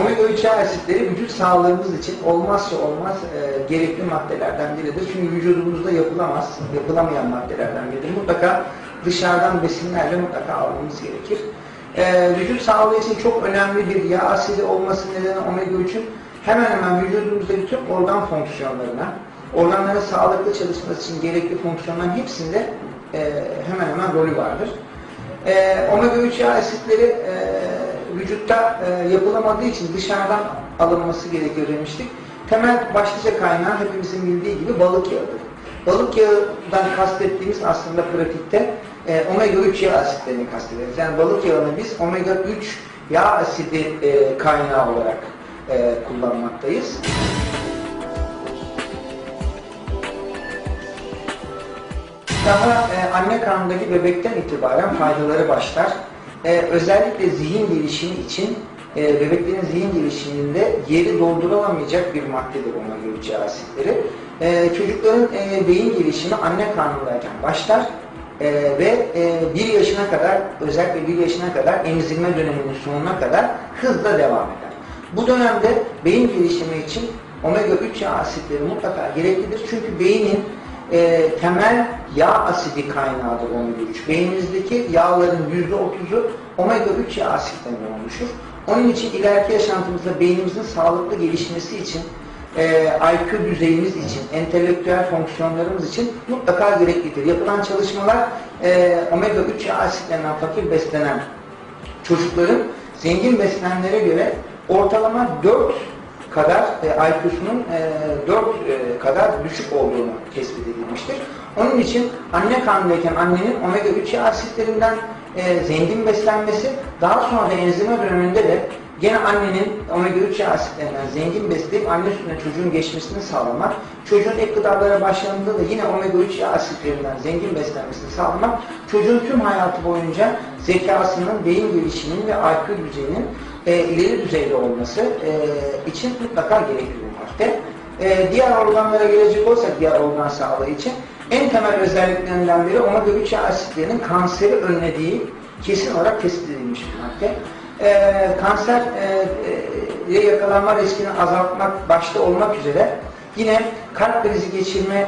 Omega 3 yağ asitleri vücut sağlığımız için olmazsa olmaz e, gerekli maddelerden biridir. Çünkü vücudumuzda yapılamaz, yapılamayan maddelerden biridir. Mutlaka dışarıdan besinlerle mutlaka almamız gerekir. E, vücut sağlığı için çok önemli bir yağ asidi olması nedeni omega 3'ün hemen hemen vücudumuzdaki tüm organ fonksiyonlarına, organların sağlıklı çalışması için gerekli fonksiyonların hepsinde e, hemen hemen rolü vardır. E, omega 3 yağ asitleri e, vücutta e, yapılamadığı için dışarıdan alınması gerekiyor demiştik. Temel başlıca kaynağı hepimizin bildiği gibi balık yağıdır. Balık yağından kastettiğimiz aslında pratikte e, omega 3 yağ asitlerini kastediyoruz. Yani balık yağını biz omega 3 yağ asidi e, kaynağı olarak e, kullanmaktayız. Daha e, anne karnındaki bebekten itibaren faydaları başlar. E, özellikle zihin gelişimi için e, bebeklerin zihin gelişiminde yeri doldurulamayacak bir maddedir omega 3 yağ asitleri. E, çocukların e, beyin gelişimi anne karnındayken başlar e, ve e, 1 yaşına kadar özellikle 1 yaşına kadar emzirme döneminin sonuna kadar hızla devam eder. Bu dönemde beyin gelişimi için omega 3 yağ asitleri mutlaka gereklidir. Çünkü beynin e, temel yağ asidi kaynağıdır omega 3. Beynimizdeki yağların %30'u omega 3 yağ asitlerinden oluşur. Onun için ileriki yaşantımızda beynimizin sağlıklı gelişmesi için, e, IQ düzeyimiz için, entelektüel fonksiyonlarımız için mutlaka gereklidir. Yapılan çalışmalar e, omega 3 yağ asitlerinden fakir beslenen çocukların zengin beslenenlere göre ortalama 4 kadar e, IQ'sunun e, 4 e, kadar düşük olduğunu tespit edilmiştir. Onun için anne karnındayken annenin omega 3 yağ asitlerinden e, zengin beslenmesi daha sonra enzime döneminde de gene annenin omega 3 yağ asitlerinden zengin besleyip anne sütüne çocuğun geçmesini sağlamak, çocuğun ek gıdalara başlandığında da yine omega 3 yağ asitlerinden zengin beslenmesini sağlamak, çocuğun tüm hayatı boyunca zekasının, beyin gelişiminin ve IQ düzeyinin e, ileri düzeyde olması e, için mutlaka gerekli madde. E, diğer organlara gelecek olsak diğer organ sağlığı için en temel özelliklerinden biri omega 3 yağ asitlerinin kanseri önlediği kesin olarak tespit edilmiş madde. E, kanser e, e, yakalanma riskini azaltmak başta olmak üzere yine kalp krizi geçirme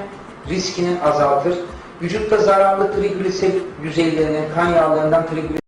riskini azaltır. Vücutta zararlı trigliserit düzeylerinin kan yağlarından trigliserit